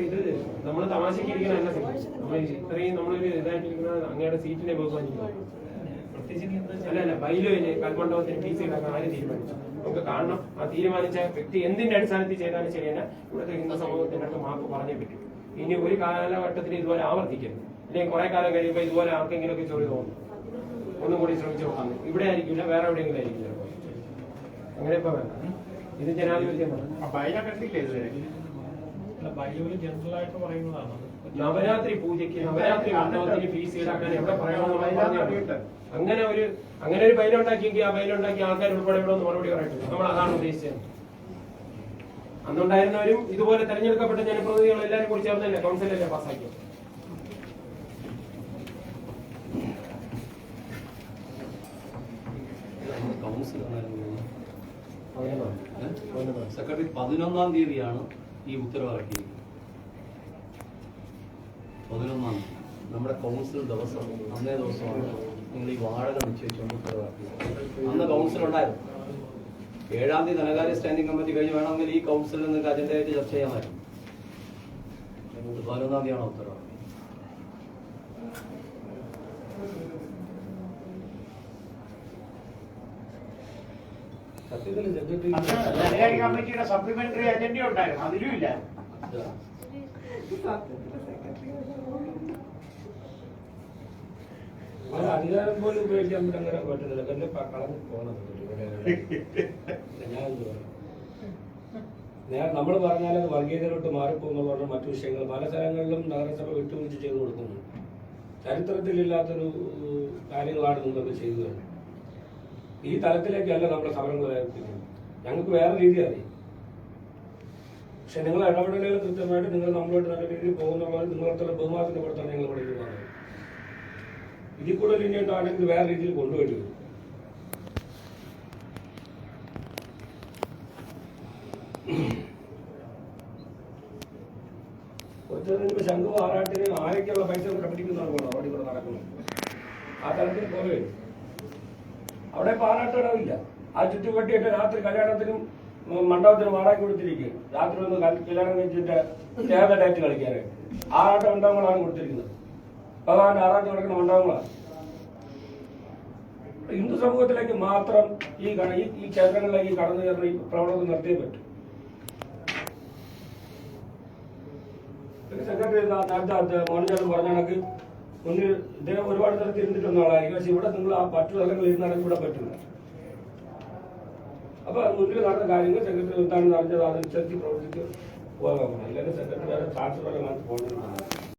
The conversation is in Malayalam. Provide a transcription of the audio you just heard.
ഇത് നമ്മൾ തമാശക്ക് ഇരിക്കണ അല്ല നമ്മൾ ഇത്രയും നമ്മളൊരു ഇതായിട്ടിരിക്കുന്ന അങ്ങയുടെ സീറ്റിനെ ബഹുമാനിക്കുന്നു അല്ല അല്ല ബൈലോയിൽ കൽമണ്ഡപത്തിന് ഫീസ് ഈടാക്കാൻ ആര് തീരുമാനിച്ചു നമുക്ക് കാണണം ആ തീരുമാനിച്ച വ്യക്തി എന്തിന്റെ അടിസ്ഥാനത്തിൽ ചെയ്താലും ശരിയല്ല ഇവിടുത്തെ ഹിന്ദു സമൂഹത്തിന്റെ അടുത്ത് മാപ്പ് പറഞ്ഞേ പറ്റും ഇനി ഒരു കാലഘട്ടത്തിൽ ഇതുപോലെ ആവർത്തിക്കരുത്. ഇല്ലെങ്കിൽ കുറെ കാലം കഴിയുമ്പോൾ ഇതുപോലെ ആർക്കെങ്കിലും ഒക്കെ ചൊറി തോന്നും. ഒന്നും കൂടി ശ്രമിച്ചു നോക്കാം. ഇവിടെ ആയിരിക്കില്ല വേറെ എവിടെയെങ്കിലും ആയിരിക്കും ചിലപ്പോൾ അങ്ങനെ ഇപ്പൊ വേണ്ട. ഇത് ജനാധിപത്യമാണ് നവരാത്രി പൂജയ്ക്ക് നവരാത്രി ഉത്സവത്തിന് ഫീസ് ഈടാക്കാൻ എവിടെ പറയണമെന്നുള്ള അങ്ങനെ ഒരു അങ്ങനെ ഒരു ബൈല ഉണ്ടാക്കിയെങ്കിൽ ആ ബൈല ഉണ്ടാക്കിയ ആൾക്കാർ ഉൾപ്പെടെ ഇവിടെ ഒന്ന് മറുപടി പറയട്ടെ. നമ്മൾ അതാണ് ഉദ്ദേശിച്ചത്. അന്നുണ്ടായിരുന്നവരും ഇതുപോലെ തെരഞ്ഞെടുക്കപ്പെട്ട ജനപ്രതിനിധികൾ എല്ലാവരും കൂടി ചേർന്നല്ലേ? കൗൺസിലല്ലേ പാസ്സാക്കിയത്? സെക്രട്ടറി പതിനൊന്നാം തീയതിയാണ് ഈ ഉത്തരവ് ഇറക്കിയിരിക്കുന്നത് പതിനൊന്നാം തീയതി. നമ്മുടെ കൗൺസിൽ ദിവസം അന്നേ ദിവസമാണ് നിങ്ങൾ ഈ വാടക നിശ്ചയിച്ചുകൊണ്ട് ഉത്തരവാക്കിയത് അന്ന് കൗൺസിൽ ഉണ്ടായിരുന്നു. ഏഴാം തീയതി ധനകാര്യ സ്റ്റാൻഡിംഗ് കമ്മിറ്റി കഴിഞ്ഞ് വേണമെങ്കിൽ ഈ കൗൺസിലിൽ നിങ്ങൾക്ക് അജണ്ടയായിട്ട് ചർച്ച ചെയ്യാമായിരുന്നു. പതിനൊന്നാം തീയതിയാണ് ഉത്തരവ് സത്യത്തിൽ സെക്രട്ടറി അന്ന് ധനകാര്യ കമ്മിറ്റിയുടെ സപ്ലിമെന്ററി അജണ്ട ഉണ്ടായിരുന്നു അതിലും ഇല്ല. അധികാരം പോലും ഉപയോഗിക്കാൻ അങ്ങനെ പറ്റുന്നില്ല. എന്നെ കളഞ്ഞു പോകണം ഞാൻ നമ്മൾ പറഞ്ഞാൽ അത് വർഗീയതയിലോട്ട് മാറിപ്പോകുന്നുള്ള പറഞ്ഞ മറ്റു വിഷയങ്ങൾ പല സ്ഥലങ്ങളിലും നഗരസഭ വിട്ടുവീഴ്ച ചെയ്തു കൊടുക്കുന്നു. ചരിത്രത്തിലില്ലാത്തൊരു കാര്യങ്ങളാണ് നിങ്ങളൊക്കെ ചെയ്തു വരുന്നത് ഈ തലത്തിലേക്കല്ല നമ്മുടെ സമരങ്ങൾ വേർപ്പിക്കുന്നത് ഞങ്ങൾക്ക് വേറെ രീതി അറിയാം പക്ഷെ നിങ്ങൾ ഇടപെടലുകൾ കൃത്യമായിട്ട് നിങ്ങൾ നമ്മളോട് നല്ല രീതിയിൽ പോകുന്നുള്ളത് നിങ്ങളുടെ ബഹുമാനത്തിന്റെ പുറത്താണ് ഞങ്ങൾ ഇവിടെ പറയുന്നത് ഇതിൽ കൂടുതൽ ഇനി ഉണ്ടാണെങ്കിൽ വേറെ രീതിയിൽ കൊണ്ടുപോയി ശംഖു ആറാട്ടിന് ആരൊക്കെയുള്ള പൈസ പ്രകടിപ്പിക്കുന്നതാണ് അവിടെ ഇവിടെ നടക്കുന്നത്. ആ തലത്തിൽ പോവേ. അവിടെ പാലാട്ടടവില്ല ആ ചുറ്റുപട്ടിയിട്ട് രാത്രി കല്യാണത്തിനും മണ്ഡപത്തിനും വാടക കൊടുത്തിരിക്കുകയാണ് രാത്രി ഒന്ന് കല്യാണം കഴിച്ചിട്ട് ഡേറ്റ് കളിക്കാനായിട്ട് ആറാട്ട് മണ്ഡപങ്ങളാണ് കൊടുത്തിരിക്കുന്നത്. ഭഗവാൻ ആറാട്ട് കിടക്കുന്ന മണ്ഡപങ്ങളാണ്. ഹിന്ദു സമൂഹത്തിലേക്ക് മാത്രം ഈ ഈ- ക്ഷേത്രങ്ങളിലേക്ക് കടന്നു കയറുന്ന ഈ പ്രവണത നിർത്തിയേ പറ്റും. സെക്രട്ടറി നേരത്തെ മോഹൻചാൻ പറഞ്ഞ കണക്ക് മുന്നിൽ ഇദ്ദേഹം ഒരുപാട് തരത്തിൽ ഇരുന്നിട്ടൊന്നും ആളായിരിക്കും. പക്ഷെ ഇവിടെ നിങ്ങൾ ആ മറ്റു സ്ഥലങ്ങളിൽ ഇരുന്നാലും ഇവിടെ പറ്റില്ല അപ്പൊ മുന്നിൽ നടന്ന കാര്യങ്ങൾ സെക്രട്ടറി എന്താണെന്ന് അറിഞ്ഞത് അതനുസരിച്ച് പ്രവർത്തിച്ച് പോകാൻ ഇല്ലെങ്കിൽ സെക്രട്ടറി ട്രാൻസ്ഫർ പോകണമെന്നാണ്